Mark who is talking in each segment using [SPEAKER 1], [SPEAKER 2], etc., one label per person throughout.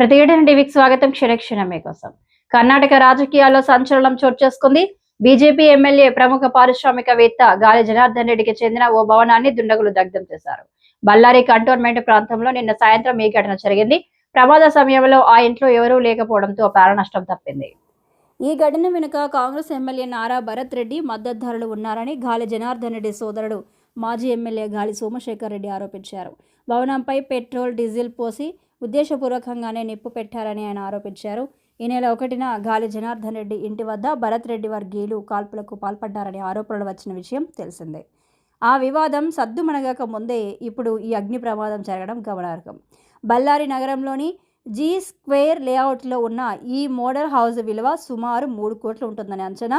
[SPEAKER 1] ప్రతిఘటన టీవీకి స్వాగతం క్షణక్షణం కోసం. కర్ణాటక రాజకీయాల్లో సంచలనం చోటు చేసుకుంది. బీజేపీ ఎమ్మెల్యే ప్రముఖ పారిశ్రామికవేత్త గాలి జనార్దన్ రెడ్డికి చెందిన ఓ భవనాన్ని దుండగులు దగ్ధం చేశారు. బళ్ళారి కంటోన్మెంట్ ప్రాంతంలో నిన్న సాయంత్రం ఈ ఘటన జరిగింది. ప్రమాద సమయంలో ఆ ఇంట్లో ఎవరూ లేకపోవడంతో ప్రాణ నష్టం తప్పింది. ఈ ఘటన వెనుక కాంగ్రెస్ ఎమ్మెల్యే నారా భరత్ రెడ్డి మద్దతుదారులు ఉన్నారని గాలి జనార్దన్ రెడ్డి సోదరుడు మాజీ ఎమ్మెల్యే గాలి సోమశేఖర్ రెడ్డి ఆరోపించారు. భవనంపై పెట్రోల్ డీజిల్ పోసి ఉద్దేశపూర్వకంగానే నిప్పు పెట్టారని ఆయన ఆరోపించారు. ఈ నెల ఒకటిన గాలి జనార్దన్ రెడ్డి ఇంటి వద్ద భరత్ రెడ్డి వర్గీయులు కాల్పులకు పాల్పడ్డారనే ఆరోపణలు వచ్చిన విషయం తెలిసిందే. ఆ వివాదం సద్దుమణగక ముందే ఇప్పుడు ఈ అగ్ని ప్రమాదం జరగడం గమనార్హం. బళ్ళారి నగరంలోని జీ స్క్వేర్ లేఅవుట్లో ఉన్న ఈ మోడల్ హౌస్ విలువ సుమారు మూడు కోట్లు ఉంటుందని అంచనా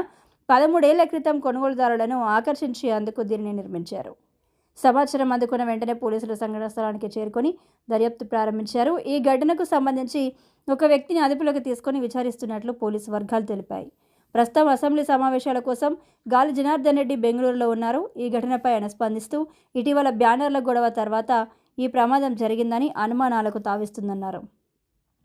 [SPEAKER 1] పదమూడేళ్ళ క్రితం కొనుగోలుదారులను ఆకర్షించేందుకు దీనిని నిర్మించారు. సమాచారం అందుకున్న వెంటనే పోలీసులు సంఘటన స్థలానికి చేరుకొని దర్యాప్తు ప్రారంభించారు. ఈ ఘటనకు సంబంధించి ఒక వ్యక్తిని అదుపులోకి తీసుకొని విచారిస్తున్నట్లు పోలీసు వర్గాలు తెలిపాయి. ప్రస్తుతం అసెంబ్లీ సమావేశాల కోసం గాలి జనార్దన్ రెడ్డి బెంగళూరులో ఉన్నారు. ఈ ఘటనపై ఆయన స్పందిస్తూ ఇటీవల బ్యానర్ల గొడవ తర్వాత ఈ ప్రమాదం జరిగిందని అనుమానాలకు తావిస్తుందన్నారు.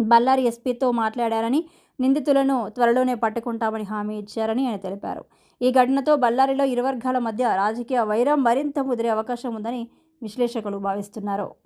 [SPEAKER 1] బళ్ళారి ఎస్పీతో మాట్లాడారని నిందితులను త్వరలోనే పట్టుకుంటామని హామీ ఇచ్చారని ఆయన తెలిపారు. ఈ ఘటనతో బళ్ళారిలో ఇరు వర్గాల మధ్య రాజకీయ వైరం మరింత ముదిరే అవకాశం ఉందని విశ్లేషకులు భావిస్తున్నారు.